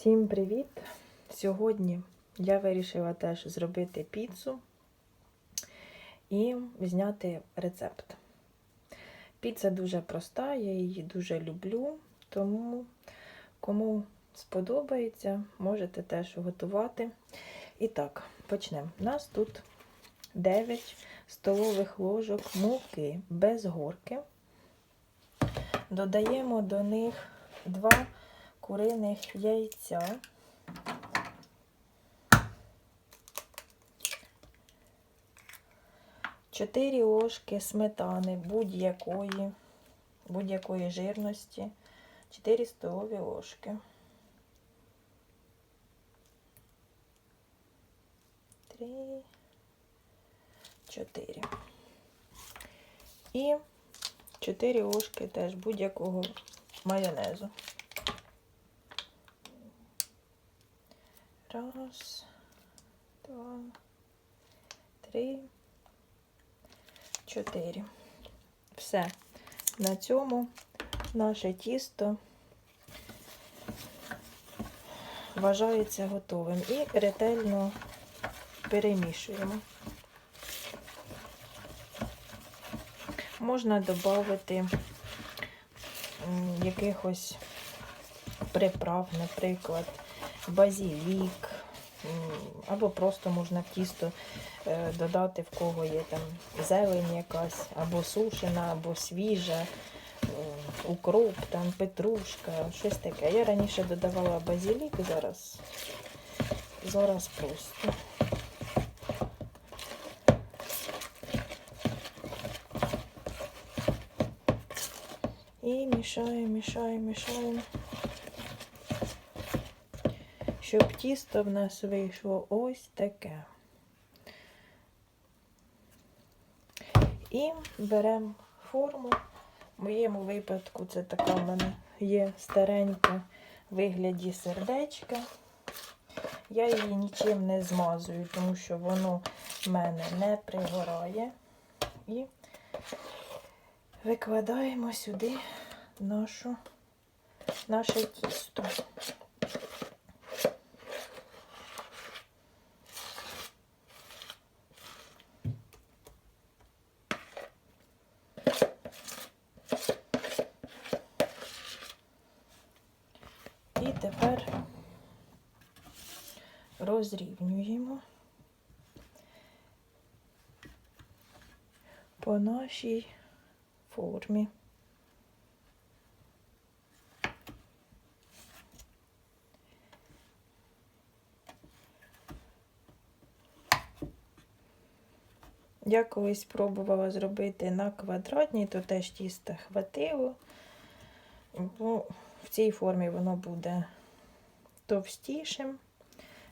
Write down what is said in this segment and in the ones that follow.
Всім привіт! Сьогодні я вирішила теж зробити піцу і зняти рецепт. Піца дуже проста, я її дуже люблю, тому кому сподобається, можете теж готувати. І так, почнемо. У нас тут 9 столових ложок муки без горки. Додаємо до них 2 куриних яйця. Чотири ложки сметани будь-якої будь-якої жирності. 4 столові ложки. Три, чотири. І 4 ложки теж будь-якого майонезу. Раз, два, три, чотири. Все. На цьому наше тісто вважається готовим. І ретельно перемішуємо. Можна додати якихось приправ, наприклад базілік, або просто можна в тісто е, додати, в кого є там зелень якась, або сушена, або свіжа, укроп, там петрушка, щось таке. Я раніше додавала базілік, зараз, зараз просто. І мішаємо, мішаємо, мішаємо щоб тісто в нас вийшло ось таке. І беремо форму. В моєму випадку це така в мене є старенька в вигляді сердечка. Я її нічим не змазую, тому що воно в мене не пригорає. І викладаємо сюди нашу, наше тісто. Тепер розрівнюємо по нашій формі. Я колись пробувала зробити на квадратній, то теж тіста хватило. Ну, в цій формі воно буде товстішим,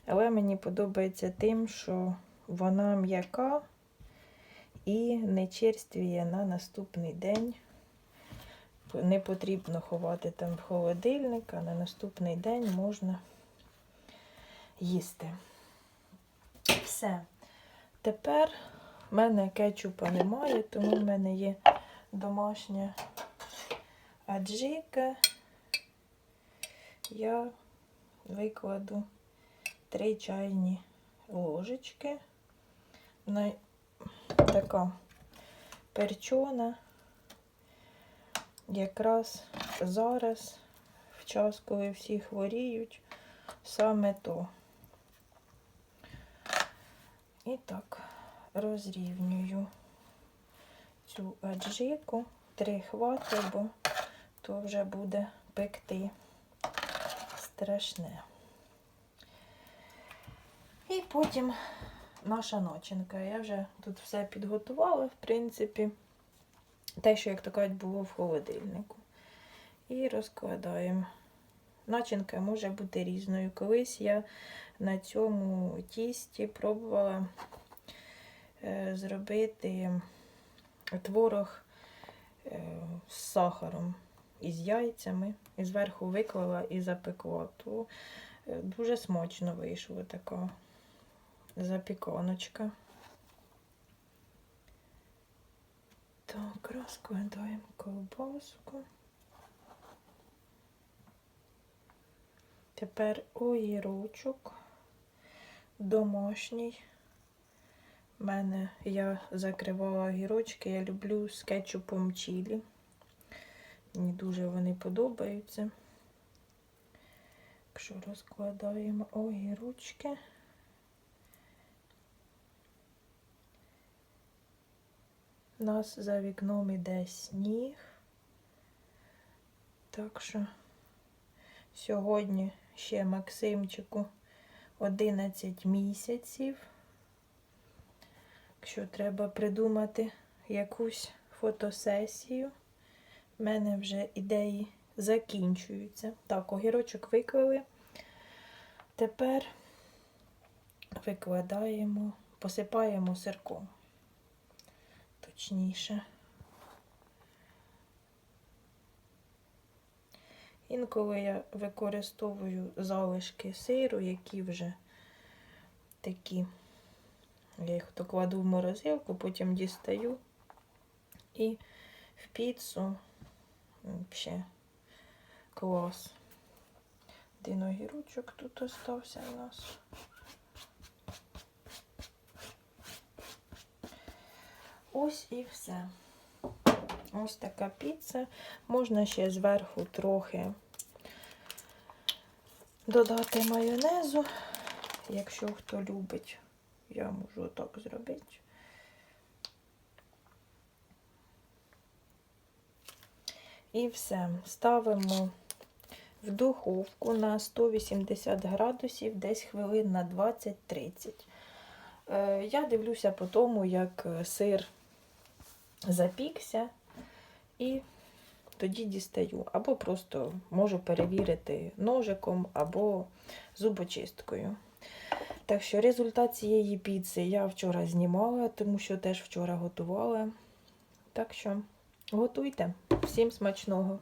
але мені подобається тим, що вона м'яка і не черствіє на наступний день. Не потрібно ховати там в холодильник, а на наступний день можна їсти. Все. Тепер в мене кетчупа немає, тому в мене є домашня аджика я викладу 3 чайні ложечки. Вона така перчона. Якраз зараз, в час, коли всі хворіють, саме то. І так, розрівнюю цю аджику, три хвати, бо то вже буде пекти страшне. І потім наша начинка. Я вже тут все підготувала, в принципі, те, що, як то кажуть, було в холодильнику. І розкладаємо. Начинка може бути різною. Колись я на цьому тісті пробувала е, зробити творог е, з сахаром із яйцями, і зверху виклала і запекла, то е, дуже смачно вийшла така запіканочка. Так, розкладаємо ковбаску. Тепер огірочок домашній. У мене я закривала огірочки, я люблю з кетчупом чилі. Мені дуже вони подобаються. Якщо розкладаємо огірочки. У нас за вікном іде сніг. Так що сьогодні ще Максимчику 11 місяців. Якщо треба придумати якусь фотосесію, в мене вже ідеї закінчуються. Так, огірочок виклали. Тепер викладаємо, посипаємо сирком. Точніше. Інколи я використовую залишки сиру, які вже такі. Я їх то кладу в морозилку, потім дістаю і в піцу ще клас. Один огірочок тут остався у нас. Ось і все. Ось така піца. Можна ще зверху трохи додати майонезу, якщо хто любить. Я можу так зробити. І все. Ставимо в духовку на 180 градусів, десь хвилин на 20-30. Е, Я дивлюся по тому, як сир запікся, і тоді дістаю. Або просто можу перевірити ножиком, або зубочисткою. Так що результат цієї піци я вчора знімала, тому що теж вчора готувала. Так що готуйте. Всім смачного!